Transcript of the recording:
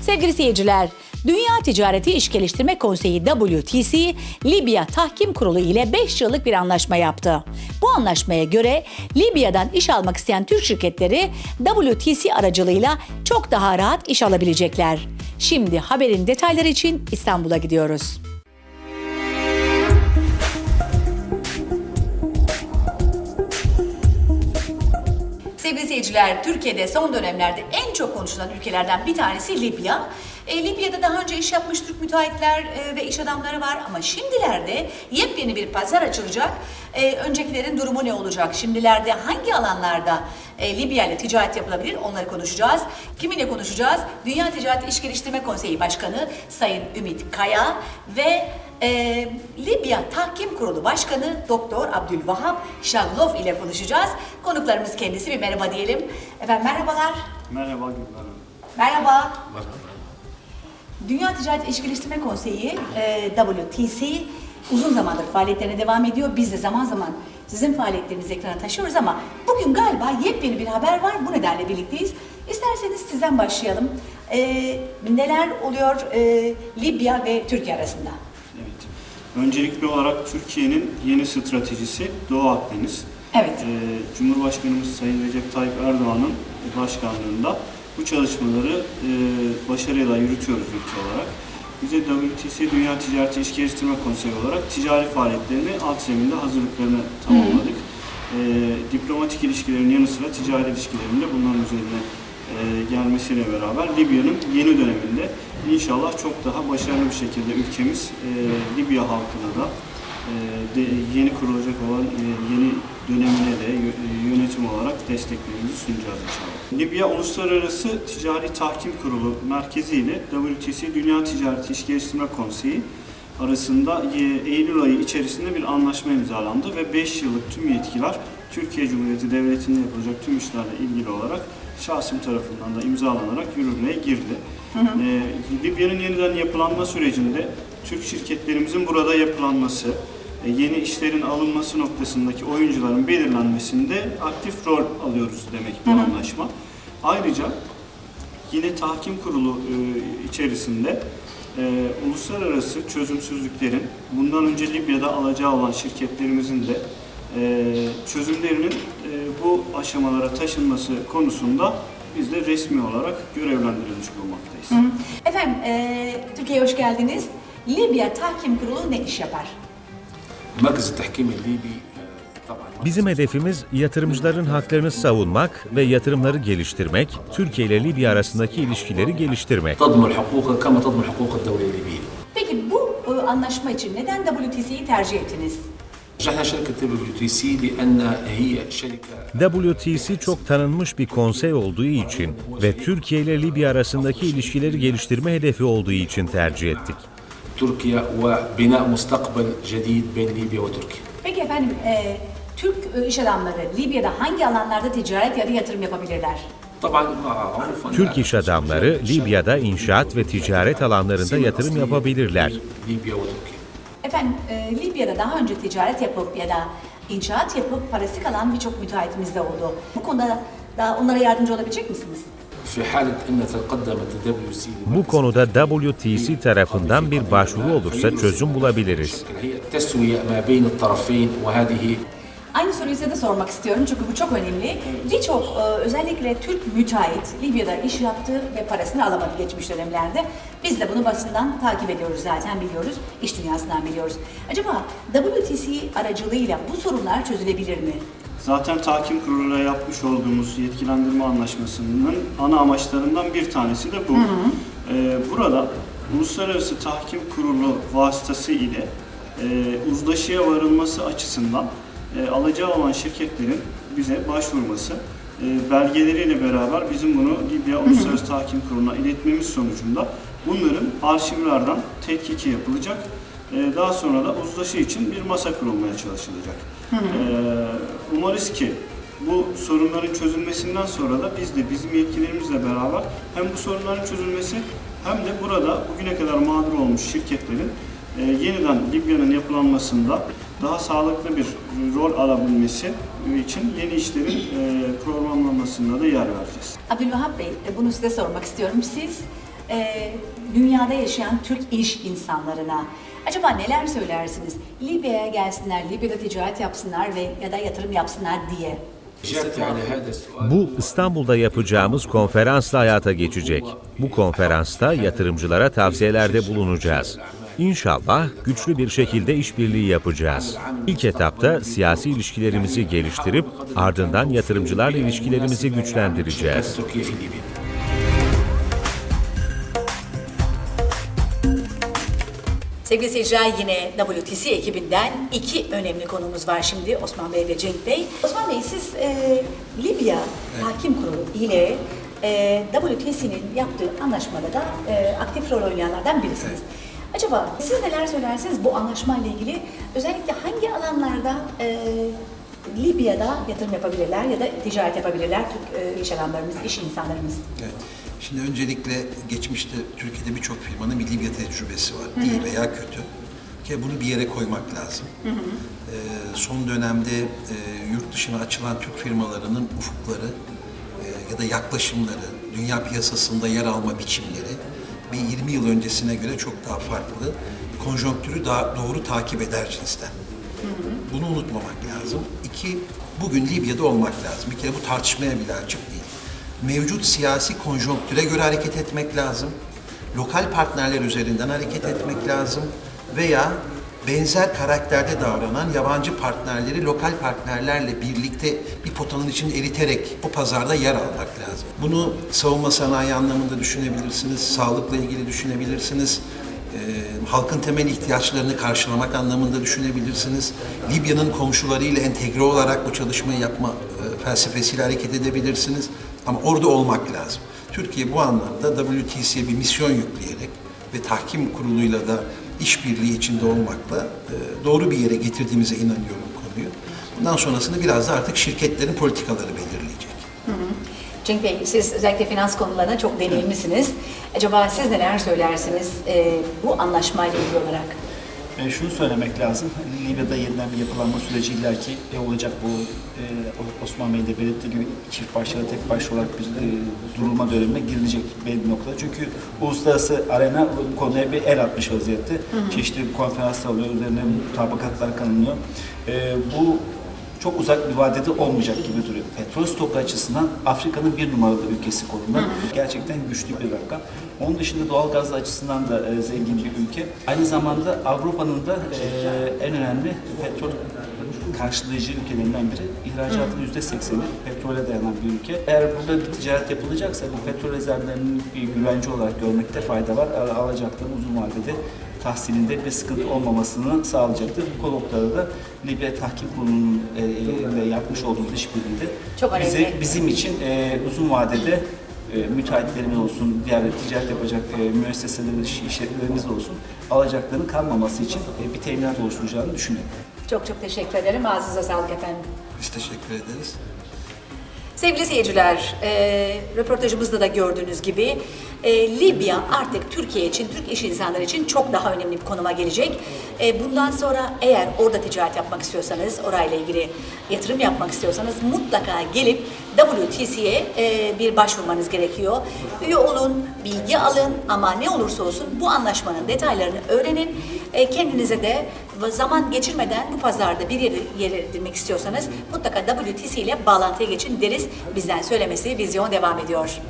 Sevgili seyirciler, Dünya Ticareti İş Geliştirme Konseyi WTC, Libya Tahkim Kurulu ile 5 yıllık bir anlaşma yaptı. Bu anlaşmaya göre Libya'dan iş almak isteyen Türk şirketleri WTC aracılığıyla çok daha rahat iş alabilecekler. Şimdi haberin detayları için İstanbul'a gidiyoruz. Sevgili seyirciler, Türkiye'de son dönemlerde en çok konuşulan ülkelerden bir tanesi Libya. E, Libya'da daha önce iş yapmış Türk müteahhitler e, ve iş adamları var ama şimdilerde yepyeni bir pazar açılacak. E, öncekilerin durumu ne olacak? Şimdilerde hangi alanlarda e, Libya ile ticaret yapılabilir? Onları konuşacağız. Kiminle konuşacağız? Dünya Ticaret İş Geliştirme Konseyi Başkanı Sayın Ümit Kaya ve ee, Libya Tahkim Kurulu Başkanı Doktor Abdülvahap Şaglov ile konuşacağız. Konuklarımız kendisi bir merhaba diyelim. Efendim merhabalar. Merhaba Gülber Hanım. Merhaba. Dünya Ticaret İş Geliştirme Konseyi e, WTC uzun zamandır faaliyetlerine devam ediyor. Biz de zaman zaman sizin faaliyetlerinizi ekrana taşıyoruz ama bugün galiba yepyeni bir haber var. Bu nedenle birlikteyiz. İsterseniz sizden başlayalım. E, neler oluyor e, Libya ve Türkiye arasında? Öncelikli olarak Türkiye'nin yeni stratejisi Doğu Akdeniz. Evet. Ee, Cumhurbaşkanımız Sayın Recep Tayyip Erdoğan'ın başkanlığında bu çalışmaları e, başarıyla yürütüyoruz ülke olarak. Bize WTC Dünya Ticareti İş Geliştirme Konseyi olarak ticari faaliyetlerini alt zeminde hazırlıklarını tamamladık. Ee, diplomatik ilişkilerin yanı sıra ticari ilişkilerin de bunların üzerine e, gelmesiyle beraber Libya'nın yeni döneminde inşallah çok daha başarılı bir şekilde ülkemiz e, Libya halkına da e, yeni kurulacak olan e, yeni dönemine de yö- e, yönetim olarak desteklerimizi sunacağız inşallah. Libya Uluslararası Ticari Tahkim Kurulu merkezi ile WTC Dünya Ticareti İş Geliştirme Konseyi arasında e, Eylül ayı içerisinde bir anlaşma imzalandı ve 5 yıllık tüm yetkiler Türkiye Cumhuriyeti Devleti'nde yapılacak tüm işlerle ilgili olarak şahsım tarafından da imzalanarak yürürlüğe girdi. Ee, Libya'nın yeniden yapılanma sürecinde Türk şirketlerimizin burada yapılanması, e, yeni işlerin alınması noktasındaki oyuncuların belirlenmesinde aktif rol alıyoruz demek bu anlaşma. Ayrıca yine tahkim kurulu e, içerisinde e, uluslararası çözümsüzlüklerin bundan önce Libya'da alacağı olan şirketlerimizin de e, ee, çözümlerinin e, bu aşamalara taşınması konusunda biz de resmi olarak görevlendirilmiş bulunmaktayız. Hı hı. Efendim, e, Türkiye'ye hoş geldiniz. Libya Tahkim Kurulu ne iş yapar? Merkez Tahkim Libya Bizim hedefimiz yatırımcıların haklarını savunmak ve yatırımları geliştirmek, Türkiye ile Libya arasındaki ilişkileri geliştirmek. Peki bu e, anlaşma için neden WTC'yi tercih ettiniz? WTC çok tanınmış bir konsey olduğu için ve Türkiye ile Libya arasındaki ilişkileri geliştirme hedefi olduğu için tercih ettik. Türkiye ve bina mustakbel cedid ben Libya ve Türkiye. Peki efendim, e, Türk e, iş adamları Libya'da hangi alanlarda ticaret ya da yatırım yapabilirler? Türk iş adamları Libya'da inşaat ve ticaret alanlarında yatırım yapabilirler. Libya ve Türkiye. Efendim e, Libya'da daha önce ticaret yapıp ya da inşaat yapıp parası kalan birçok müteahhitimiz de oldu. Bu konuda daha onlara yardımcı olabilecek misiniz? Bu konuda WTC tarafından bir başvuru olursa çözüm bulabiliriz. Aynı soruyu size de sormak istiyorum çünkü bu çok önemli. Birçok e, özellikle Türk müteahhit Libya'da iş yaptı ve parasını alamadı geçmiş dönemlerde. Biz de bunu basından takip ediyoruz zaten biliyoruz, iş dünyasından biliyoruz. Acaba WTC aracılığıyla bu sorunlar çözülebilir mi? Zaten tahkim kuruluna yapmış olduğumuz yetkilendirme anlaşmasının ana amaçlarından bir tanesi de bu. Hı hı. Ee, burada Uluslararası Tahkim Kurulu vasıtası ile e, uzlaşıya varılması açısından e, alacağı olan şirketlerin bize başvurması, e, belgeleriyle beraber bizim bunu Libya Uluslararası Tahkim Kurulu'na iletmemiz sonucunda bunların arşivlerden tetkiki yapılacak. E, daha sonra da uzlaşı için bir masa kurulmaya çalışılacak. E, umarız ki bu sorunların çözülmesinden sonra da biz de bizim yetkilerimizle beraber hem bu sorunların çözülmesi hem de burada bugüne kadar mağdur olmuş şirketlerin e, yeniden Libya'nın yapılanmasında daha sağlıklı bir rol alabilmesi için yeni işlerin e, programlanmasında da yer vereceğiz. Abdülvahap Bey, e, bunu size sormak istiyorum. Siz e, dünyada yaşayan Türk iş insanlarına acaba neler söylersiniz? Libya'ya gelsinler, Libya'da ticaret yapsınlar ve ya da yatırım yapsınlar diye. Bu İstanbul'da yapacağımız konferansla hayata geçecek. Bu konferansta yatırımcılara tavsiyelerde bulunacağız. İnşallah güçlü bir şekilde işbirliği yapacağız. İlk etapta siyasi ilişkilerimizi geliştirip ardından yatırımcılarla ilişkilerimizi güçlendireceğiz. Sevgili seyirciler yine WTC ekibinden iki önemli konumuz var şimdi Osman Bey ve Cenk Bey. Osman Bey siz e, Libya Hakim Kurulu ile e, WTC'nin yaptığı anlaşmada da e, aktif rol oynayanlardan birisiniz. Evet. Acaba siz neler söylersiniz bu anlaşmayla ilgili? Özellikle hangi alanlarda e, Libya'da yatırım yapabilirler ya da ticaret yapabilirler Türk e, iş adamlarımız, iş insanlarımız? Evet. Şimdi öncelikle geçmişte Türkiye'de birçok firmanın bir Libya tecrübesi var. İyi veya kötü. Ki bunu bir yere koymak lazım. Ee, son dönemde e, yurt dışına açılan Türk firmalarının ufukları e, ya da yaklaşımları, dünya piyasasında yer alma biçimleri bir 20 yıl öncesine göre çok daha farklı. Konjonktürü daha doğru takip eder cinsten. Bunu unutmamak lazım. İki, bugün Libya'da olmak lazım. Bir kere bu tartışmaya bile açık değil. Mevcut siyasi konjonktüre göre hareket etmek lazım. Lokal partnerler üzerinden hareket etmek lazım. Veya benzer karakterde davranan yabancı partnerleri lokal partnerlerle birlikte bir potanın içinde eriterek o pazarda yer almak lazım. Bunu savunma sanayi anlamında düşünebilirsiniz, sağlıkla ilgili düşünebilirsiniz, e, halkın temel ihtiyaçlarını karşılamak anlamında düşünebilirsiniz. Libya'nın komşularıyla entegre olarak bu çalışmayı yapma e, felsefesiyle hareket edebilirsiniz. Ama orada olmak lazım. Türkiye bu anlamda WTC'ye bir misyon yükleyerek ve tahkim kuruluyla da işbirliği içinde olmakla e, doğru bir yere getirdiğimize inanıyorum konuyu. Bundan sonrasını biraz da artık şirketlerin politikaları belirleyecek. Cenk Bey, siz özellikle finans konularına çok deneyimlisiniz. Acaba siz neler söylersiniz e, bu anlaşmayla ilgili olarak? E, şunu söylemek lazım. Libya'da yeniden bir yapılanma süreci illaki e, olacak bu e, Osman Bey'in de belirttiği gibi çift başlı tek başlı olarak bir e, durulma dönemine girilecek belli bir noktada. Çünkü uluslararası arena bu konuya bir el atmış vaziyette. Çeşitli konferanslar oluyor, üzerine mutabakatlar kanınıyor. E, bu çok uzak bir vadede olmayacak gibi duruyor. Petrol stoku açısından Afrika'nın bir numaralı ülkesi konumunda. Gerçekten güçlü bir rakam. Onun dışında doğal gaz açısından da e, zengin bir ülke. Aynı zamanda Avrupa'nın da e, en önemli petrol karşılayıcı ülkelerinden biri. İhracatın yüzde sekseni petrole dayanan bir ülke. Eğer burada bir ticaret yapılacaksa bu petrol rezervlerinin bir güvence olarak görmekte fayda var. Al- Alacakların uzun vadede tahsilinde bir sıkıntı olmamasını sağlayacaktır. Bu noktada da Libya Tahkim Kurulu'nun ile yapmış olduğumuz işbirliğinde Çok bize, önemli. bizim için e, uzun vadede e, müteahhitlerimiz olsun, diğer ticaret yapacak e, müesseselerimiz, iş- işletmelerimiz olsun alacakların kalmaması için e, bir teminat oluşturacağını düşünüyorum. Çok çok teşekkür ederim. Ağzınıza sağlık efendim. Biz teşekkür ederiz. Sevgili seyirciler, e, röportajımızda da gördüğünüz gibi e, Libya artık Türkiye için, Türk iş insanları için çok daha önemli bir konuma gelecek. E, bundan sonra eğer orada ticaret yapmak istiyorsanız, orayla ilgili yatırım yapmak istiyorsanız mutlaka gelip WTC'ye e, bir başvurmanız gerekiyor. Üye olun, bilgi alın ama ne olursa olsun bu anlaşmanın detaylarını öğrenin. E, kendinize de zaman geçirmeden bu pazarda bir yere yer edinmek istiyorsanız mutlaka WTC ile bağlantıya geçin deriz. Bizden söylemesi vizyon devam ediyor.